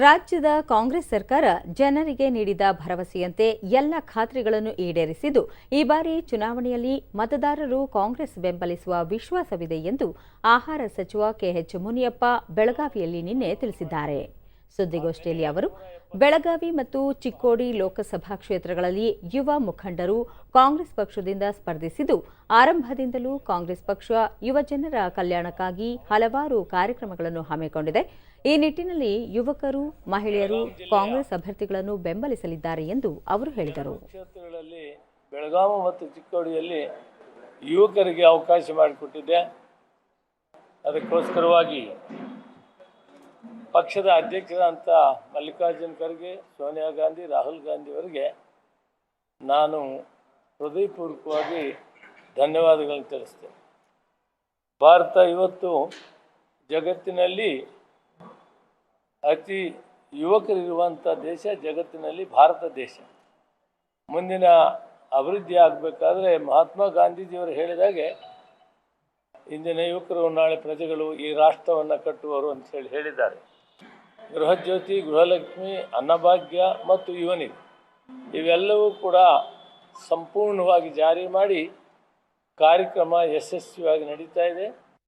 ರಾಜ್ಯದ ಕಾಂಗ್ರೆಸ್ ಸರ್ಕಾರ ಜನರಿಗೆ ನೀಡಿದ ಭರವಸೆಯಂತೆ ಎಲ್ಲ ಖಾತ್ರಿಗಳನ್ನು ಈಡೇರಿಸಿದ್ದು, ಈ ಬಾರಿ ಚುನಾವಣೆಯಲ್ಲಿ ಮತದಾರರು ಕಾಂಗ್ರೆಸ್ ಬೆಂಬಲಿಸುವ ವಿಶ್ವಾಸವಿದೆ ಎಂದು ಆಹಾರ ಸಚಿವ ಕೆಎಚ್ ಮುನಿಯಪ್ಪ ಬೆಳಗಾವಿಯಲ್ಲಿ ನಿನ್ನೆ ತಿಳಿಸಿದ್ದಾರೆ. ಸುದ್ದಿಗೋಷ್ಠಿಯಲ್ಲಿ ಅವರು, ಬೆಳಗಾವಿ ಮತ್ತು ಚಿಕ್ಕೋಡಿ ಲೋಕಸಭಾ ಕ್ಷೇತ್ರಗಳಲ್ಲಿ ಯುವ ಮುಖಂಡರು ಕಾಂಗ್ರೆಸ್ ಪಕ್ಷದಿಂದ ಸ್ಪರ್ಧಿಸಿದ್ದು, ಆರಂಭದಿಂದಲೂ ಕಾಂಗ್ರೆಸ್ ಪಕ್ಷ ಯುವಜನರ ಕಲ್ಯಾಣಕ್ಕಾಗಿ ಹಲವಾರು ಕಾರ್ಯಕ್ರಮಗಳನ್ನು ಹಮ್ಮಿಕೊಂಡಿದೆ. ಈ ನಿಟ್ಟಿನಲ್ಲಿ ಯುವಕರು, ಮಹಿಳೆಯರು ಕಾಂಗ್ರೆಸ್ ಅಭ್ಯರ್ಥಿಗಳನ್ನು ಬೆಂಬಲಿಸಲಿದ್ದಾರೆ ಎಂದು ಅವರು ಹೇಳಿದರು. ಕ್ಷೇತ್ರಗಳಲ್ಲಿ ಬೆಳಗಾವಿ ಮತ್ತು ಚಿಕ್ಕೋಡಿಯಲ್ಲಿ ಯುವಕರಿಗೆ ಅವಕಾಶ ಮಾಡಿಕೊಟ್ಟಿದೆ. ಅದಕ್ಕೋಸ್ಕರವಾಗಿ ಪಕ್ಷದ ಅಧ್ಯಕ್ಷರಂತ ಮಲ್ಲಿಕಾರ್ಜುನ್ ಖರ್ಗೆ, ಸೋನಿಯಾ ಗಾಂಧಿ, ರಾಹುಲ್ ಗಾಂಧಿಯವರಿಗೆ ನಾನು ಹೃದಯಪೂರ್ವಕವಾಗಿ ಧನ್ಯವಾದಗಳನ್ನು ತಿಳಿಸ್ತೇನೆ. ಭಾರತ ಇವತ್ತು ಜಗತ್ತಿನಲ್ಲಿ ಅತಿ ಯುವಕರಿರುವಂಥ ದೇಶ ಜಗತ್ತಿನಲ್ಲಿ ಭಾರತ ದೇಶ. ಮುಂದಿನ ಅಭಿವೃದ್ಧಿ ಆಗಬೇಕಾದ್ರೆ ಮಹಾತ್ಮ ಗಾಂಧೀಜಿಯವರು ಹೇಳಿದಾಗೆ, ಇಂದಿನ ಯುವಕರು ನಾಳೆ ಪ್ರಜೆಗಳು ಈ ರಾಷ್ಟ್ರವನ್ನು ಕಟ್ಟುವರು ಅಂತ ಹೇಳಿ ಹೇಳಿದ್ದಾರೆ. ಗೃಹಜ್ಯೋತಿ ಗೃಹಲಕ್ಷ್ಮಿ ಅನ್ನಭಾಗ್ಯ ಮತ್ತು ಯುವನಿಧಿ. ಇವೆಲ್ಲವೂ ಕೂಡ ಸಂಪೂರ್ಣವಾಗಿ ಜಾರಿ ಮಾಡಿ ಕಾರ್ಯಕ್ರಮ ಯಶಸ್ವಿಯಾಗಿ ನಡೀತಾ ಇದೆ.